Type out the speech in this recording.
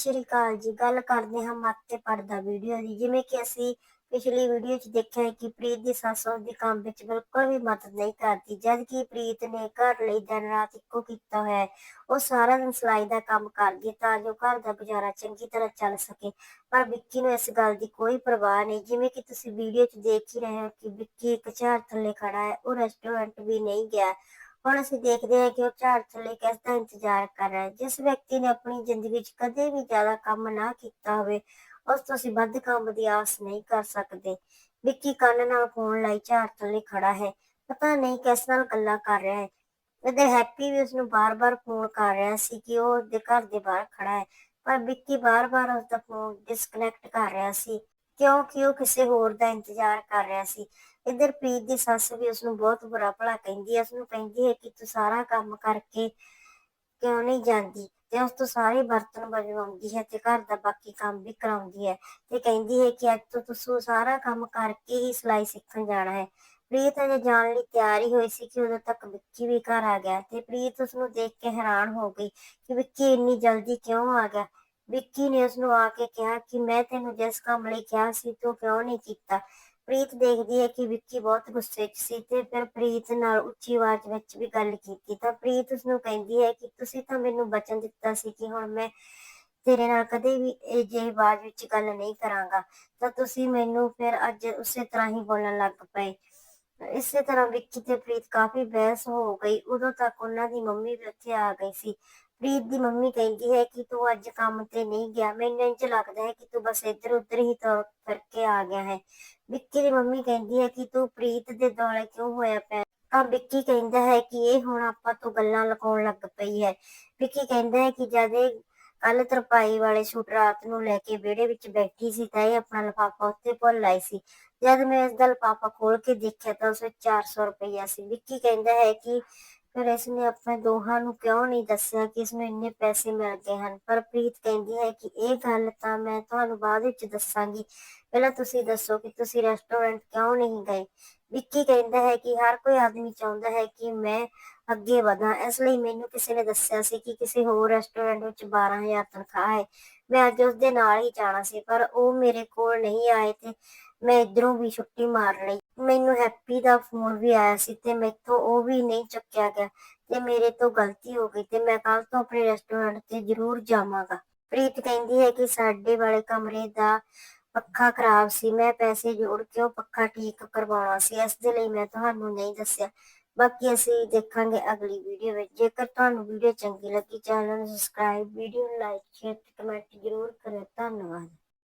ਸਤਿ ਸ਼੍ਰੀ ਅਕਾਲ ਜੀ। ਗੱਲ ਕਰਦੇ ਹਾਂ ਮਾਤੇ ਪੜਦਾ ਵੀਡੀਓ ਦੀ। ਜਿਵੇਂ ਕਿ ਅਸੀਂ ਪਿਛਲੀ ਵੀਡੀਓ 'ਚ ਦੇਖਿਆ ਹੈ ਕਿ ਪ੍ਰੀਤ ਦੀ ਸੱਸ ਉਸਦੇ ਕੰਮ ਵਿੱਚ ਬਿਲਕੁਲ ਵੀ ਮਦਦ ਨਹੀਂ ਕਰਦੀ ਜਦ ਕਿ ਪ੍ਰੀਤ ਨੇ ਘਰ ਲਈ ਦਿਨ ਰਾਤ ਇੱਕੋ ਕੀਤਾ ਹੋਇਆ ਹੈ। ਉਹ ਸਾਰਾ ਦਿਨ ਸਿਲਾਈ ਦਾ ਕੰਮ ਕਰਦੀ ਤਾਂ ਜੋ ਘਰ ਦਾ ਗੁਜ਼ਾਰਾ ਚੰਗੀ ਤਰ੍ਹਾਂ ਚੱਲ ਸਕੇ। ਪਰ ਵਿੱਕੀ ਨੂੰ ਇਸ ਗੱਲ ਦੀ ਕੋਈ ਪਰਵਾਹ ਨਹੀਂ। ਜਿਵੇਂ ਕਿ ਤੁਸੀਂ ਵੀਡੀਓ 'ਚ ਦੇਖ ਹੀ ਰਹੇ ਹੋ ਕਿ ਵਿੱਕੀ ਇੱਕ ਝਾੜ ਥੱਲੇ ਖੜਾ ਹੈ, ਉਹ ਰੈਸਟੋਰੈਂਟ ਵੀ ਨਹੀਂ ਗਿਆ। ਹੁਣ ਅਸੀਂ ਦੇਖਦੇ ਹਾਂ ਕਿ ਉਹ ਝਾੜ ਥੱਲੇ ਕਿਸ ਦਾ ਇੰਤਜ਼ਾਰ ਕਰ ਰਿਹਾ ਹੈ। ਜਿਸ ਵਿਅਕਤੀ ਨੇ ਆਪਣੀ ਜ਼ਿੰਦਗੀ ਵਿੱਚ ਕਦੇ ਵੀ ਜ਼ਿਆਦਾ ਕੰਮ ਨਾ ਕੀਤਾ ਹੋਵੇ, ਉਸ ਤੋਂ ਅਸੀਂ ਵੱਧ ਕੰਮ ਦੀ ਆਸ ਨਹੀਂ ਕਰ ਸਕਦੇ। ਵਿੱਕੀ ਕੰਨ ਨਾਲ ਫੋਨ ਲਾਈ ਝਾੜ ਥੱਲੇ ਖੜਾ ਹੈ। ਪਤਾ ਨਹੀਂ ਕਿਸ ਨਾਲ ਗੱਲਾਂ ਕਰ ਰਿਹਾ ਹੈ। ਇਹਦੇ ਹੈਪੀ ਵੀ ਉਸ ਨੂੰ ਬਾਰ-ਬਾਰ ਫੋਨ ਕਰ ਰਿਹਾ ਸੀ ਕਿ ਉਹ ਉਸਦੇ ਘਰ ਦੇ ਬਾਹਰ ਖੜਾ ਹੈ। ਪਰ ਵਿੱਕੀ ਬਾਰ-ਬਾਰ ਉਸ ਦਾ ਫੋਨ ਡਿਸਕਨੈਕਟ ਕਰ ਰਿਹਾ ਸੀ, ਕਿਉਂਕਿ ਉਹ ਕਿਸੇ ਹੋਰ ਦਾ ਇੰਤਜ਼ਾਰ ਕਰ ਰਿਹਾ ਸੀ। ਇਧਰ ਪ੍ਰੀਤ ਦੀ ਸੱਸ ਵੀ ਉਸ ਨੂੰ ਬਹੁਤ ਬੁਰਾ ਭਲਾ ਕਹਿੰਦੀ ਹੈ ਉਸ ਨੂੰ ਕਹਿੰਦੀ ਹੈ ਕਿ ਤੂੰ ਸਾਰਾ ਕੰਮ ਕਰਕੇ ਕਿਉਂ ਨਹੀਂ ਜਾਂਦੀ? ਤੇ ਉਸ ਤੋਂ ਸਾਰੇ ਬਰਤਨ ਵਜਵਾਉਂਦੀ ਹੈ ਤੇ ਘਰ ਦਾ ਬਾਕੀ ਕੰਮ ਵੀ ਕਰਾਉਂਦੀ ਹੈ ਤੇ ਕਹਿੰਦੀ ਹੈ ਕਿ ਅੱਜ ਤੋਂ ਤੁਸੀਂ ਸਾਰਾ ਕੰਮ ਕਰਕੇ ਹੀ ਸਿਲਾਈ ਸਿੱਖਣ ਜਾਣਾ ਹੈ। ਪ੍ਰੀਤ ਅਜੇ ਜਾਣ ਲਈ ਤਿਆਰ ਹੀ ਹੋਈ ਸੀ ਕਿ ਉਦੋਂ ਤੱਕ ਵਿੱਕੀ ਵੀ ਘਰ ਆ ਗਿਆ ਤੇ ਪ੍ਰੀਤ ਉਸ ਨੂੰ ਦੇਖ ਕੇ ਹੈਰਾਨ ਹੋ ਗਈ ਕਿ ਵਿੱਕੀ ਇੰਨੀ ਜਲਦੀ ਕਿਉਂ ਆ ਗਿਆ? ਵਿੱਕੀ ਨੇ ਉਸ ਨੂੰ ਆ ਕੇ ਕਿਹਾ ਕਿ ਮੈਂ ਤੈਨੂੰ ਜਿਸ ਕੰਮ ਲਈ ਕਿਹਾ ਸੀ ਤੂੰ ਕਿਉਂ ਨਹੀਂ ਕੀਤਾ? ਪ੍ਰੀਤ ਦੇਖਦੀ ਹੈ ਕਿ ਵਿੱਕੀ ਬਹੁਤ ਗੁੱਸੇ 'ਚ ਸੀ ਤੇ ਫਿਰ ਪ੍ਰੀਤ ਨਾਲ ਉੱਚੀ ਆਵਾਜ਼ ਵਿੱਚ ਵੀ ਗੱਲ ਕੀਤੀ। ਤਾਂ ਪ੍ਰੀਤ ਉਸ ਨੂੰ ਕਹਿੰਦੀ ਹੈ ਕਿ ਤੁਸੀਂ ਤਾਂ ਮੈਨੂੰ ਬਚਨ ਦਿੱਤਾ ਸੀ ਕਿ ਹੁਣ ਮੈਂ ਤੇਰੇ ਨਾਲ ਕਦੇ ਵੀ ਇਹ ਜਿਹੀ ਆਵਾਜ਼ ਵਿੱਚ ਗੱਲ ਨਹੀਂ ਕਰਾਂਗਾ। ਤਾਂ ਤੁਸੀਂ ਮੈਨੂੰ ਫਿਰ ਅੱਜ ਉਸੇ ਤਰ੍ਹਾਂ ਹੀ ਬੋਲਣ ਲੱਗ ਪਏ। ਇਸੇ ਤਰ੍ਹਾਂ ਵਿੱਕੀ ਤੇ ਪ੍ਰੀਤ ਕਾਫੀ ਬਹਿਸ ਹੋ ਗਈ। ਉਦੋਂ ਤੱਕ ਉਹਨਾਂ ਦੀ ਮੰਮੀ ਵੀ ਉੱਥੇ ਆ ਗਈ ਸੀ। ਪ੍ਰੀਤ ਦੀ ਮੰਮੀ ਕਹਿੰਦੀ ਹੈ ਕਿ ਤੂੰ ਅੱਜ ਕੰਮ ਤੇ ਨਹੀਂ ਗਿਆ। ਮੈਨੂੰ ਇੰਝ ਲੱਗਦਾ ਹੈ ਕਿ ਤੂੰ ਬਸ ਇੱਧਰ ਉੱਧਰ ਹੀ ਤੁਰ ਫਿਰ ਆ ਗਿਆ ਹੈ। ਵਿੱਕੀ ਦੀ ਮੰਮੀ ਕਹਿੰਦੀ ਹੈ ਕਿ ਤੂੰ ਪ੍ਰੀਤ ਦੇ ਦੁਆਲੇ ਕਿਉਂ ਹੋਇਆ ਪਿਆ? ਤਾਂ ਵਿੱਕੀ ਕਹਿੰਦਾ ਹੈ ਕਿ ਇਹ ਹੁਣ ਆਪਾਂ ਤੋਂ ਗੱਲਾਂ ਲਗਾਉਣ ਲੱਗ ਪਈ ਹੈ। ਵਿੱਕੀ ਕਹਿੰਦਾ ਹੈ ਕਿ ਜਦ ਇਹ ਕੱਲ ਤਰਪਾਈ ਵਾਲੇ ਸੂਟ ਰਾਤ ਨੂੰ ਲੈ ਕੇ ਵਿਹੜੇ ਵਿੱਚ ਬੈਠੀ ਸੀ ਤਾਂ ਇਹ ਆਪਣਾ ਲਿਫਾਫਾ ਉੱਤੇ ਭੁੱਲ ਆਈ ਸੀ। ਜਦ ਮੈਂ ਇਸ ਦਾ ਲਿਫਾਫਾ ਖੋਲ ਕੇ ਦੇਖਿਆ ਤਾਂ ਉਸ ਵਿੱਚ 400 ਰੁਪਇਆ ਸੀ। ਵਿੱਕੀ ਕਹਿੰਦਾ ਹੈ ਕਿ ਫਿਰ ਇਸਨੇ ਆਪਣੇ ਦੋਹਾਂ ਨੂੰ ਕਿਉਂ ਨਹੀਂ ਦੱਸਿਆ ਕਿ ਇਸਨੂੰ ਇੰਨੇ ਪੈਸੇ ਮਿਲਦੇ ਹਨ? ਪਰ ਪ੍ਰੀਤ ਕਹਿੰਦੀ ਹੈ ਕਿ ਇਹ ਗੱਲ ਤਾਂ ਮੈਂ ਤੁਹਾਨੂੰ ਬਾਅਦ ਵਿੱਚ ਦੱਸਾਂਗੀ। ਪਹਿਲਾਂ ਤੁਸੀਂ ਦੱਸੋ ਕਿ ਤੁਸੀਂ ਰੈਸਟੋਰੈਂਟ ਕਿਉਂ ਨਹੀਂ ਗਏ? ਵਿੱਕੀ ਕਹਿੰਦਾ ਹੈ ਕਿ ਹਰ ਕੋਈ ਆਦਮੀ ਚਾਹੁੰਦਾ ਹੈ ਕਿ ਮੈਂ ਅੱਗੇ ਵਧਾਂ। ਇਸ ਲਈ ਮੈਨੂੰ ਕਿਸੇ ਨੇ ਦੱਸਿਆ ਸੀ ਕਿ ਕਿਸੇ ਹੋਰ ਰੈਸਟੋਰੈਂਟ ਵਿੱਚ 12000 ਤਨਖਾਹ ਹੈ। ਮੈਂ ਅੱਜ ਉਸ ਦੇ ਨਾਲ ਹੀ ਜਾਣਾ ਸੀ, ਪਰ ਉਹ ਮੇਰੇ ਕੋਲ ਨਹੀਂ ਆਏ ਤੇ ਮੈਂ ਇਧਰੋਂ ਵੀ ਛੁੱਟੀ ਮਾਰ ਲਈ। ਮੈਨੂੰ ਹੈਪੀ ਦਾ ਫੋਨ ਵੀ ਆਇਆ ਸੀ ਤੇ ਮੈਥੋਂ ਉਹ ਵੀ ਨਹੀਂ ਚੁੱਕਿਆ ਗਿਆ ਤੇ ਮੇਰੇ ਤੋਂ ਗਲਤੀ ਹੋ ਗਈ ਤੇ ਮੈਂ ਕੱਲ ਤੋਂ ਆਪਣੇ ਰੈਸਟੋਰੈਂਟ ਤੇ ਜ਼ਰੂਰ ਜਾਵਾਂਗਾ। ਪ੍ਰੀਤ ਕਹਿੰਦੀ ਹੈ ਕਿ ਸਾਡੇ ਵਾਲੇ ਕਮਰੇ ਦਾ ਪੱਖਾ ਖਰਾਬ ਸੀ, ਮੈਂ ਪੈਸੇ ਜੋੜ ਕੇ ਉਹ ਪੱਖਾ ਠੀਕ ਕਰਵਾਉਣਾ ਸੀ, ਇਸ ਦੇ ਲਈ ਮੈਂ ਤੁਹਾਨੂੰ ਨਹੀਂ ਦੱਸਿਆ। ਬਾਕੀ ਅਸੀਂ ਦੇਖਾਂਗੇ ਅਗਲੀ ਵੀਡੀਓ ਵਿੱਚ। ਜੇਕਰ ਤੁਹਾਨੂੰ ਵੀਡੀਓ ਚੰਗੀ ਲੱਗੀ, ਚੈਨਲ ਨੂੰ ਸਬਸਕ੍ਰਾਈਬ, ਵੀਡੀਓ ਨੂੰ ਲਾਈਕ, ਸ਼ੇਅਰ ਤੇ ਕਮੈਂਟ ਜ਼ਰੂਰ ਕਰਿਓ। ਧੰਨਵਾਦ।